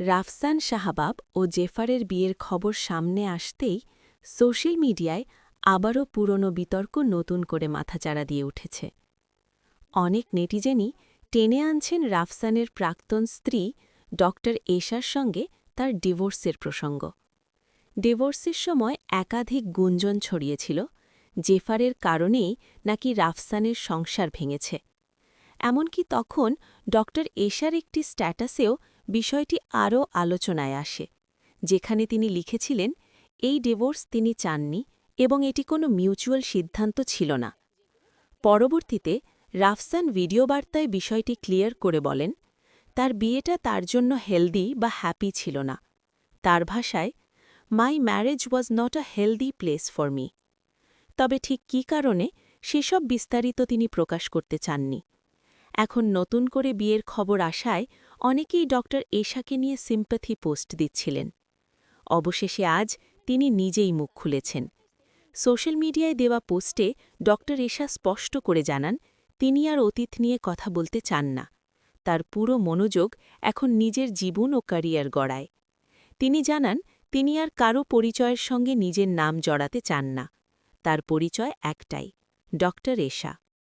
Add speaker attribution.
Speaker 1: রাফসান শাহাবাব ও জেফারের বিয়ের খবর সামনে আসতেই সোশ্যাল মিডিয়ায় আবারও পুরনো বিতর্ক নতুন করে মাথাচাড়া দিয়ে উঠেছে। অনেক নেটিজেনই টেনে আনছেন রাফসানের প্রাক্তন স্ত্রী ড এশার সঙ্গে তার ডিভোর্সের প্রসঙ্গ। ডিভোর্সের সময় একাধিক গুঞ্জন ছড়িয়েছিল, জেফারের কারণেই নাকি রাফসানের সংসার ভেঙেছে। এমনকি তখন ড এশার একটি স্ট্যাটাসেও বিষয়টি আরও আলোচনায় আসে, যেখানে তিনি লিখেছিলেন, এই ডিভোর্স তিনি চাননি এবং এটি কোনো মিউচুয়াল সিদ্ধান্ত ছিল না। পরবর্তীতে রাফসান ভিডিও বার্তায় বিষয়টি ক্লিয়ার করে বলেন, তার বিয়েটা তার জন্য হেলদি বা হ্যাপি ছিল না। তার ভাষায়, my marriage was not a healthy place for me. তবে ঠিক কী কারণে সেসব বিস্তারিত তিনি প্রকাশ করতে চাননি। এখন নতুন করে বিয়ের খবর আসায় অনেকেই ডক্টর এশাকে নিয়ে সিম্প্যাথি পোস্ট দিচ্ছিলেন। অবশেষে আজ তিনি নিজেই মুখ খুলেছেন। সোশ্যাল মিডিয়ায় দেওয়া পোস্টে ডক্টর এশা স্পষ্ট করে জানান, তিনি আর অতীত নিয়ে কথা বলতে চান না। তার পুরো মনোযোগ এখন নিজের জীবন ও ক্যারিয়ার গড়ায়। তিনি জানান, তিনি আর কারও পরিচয়ের সঙ্গে নিজের নাম জড়াতে চান না। তার পরিচয় একটাই, ডক্টর এশা।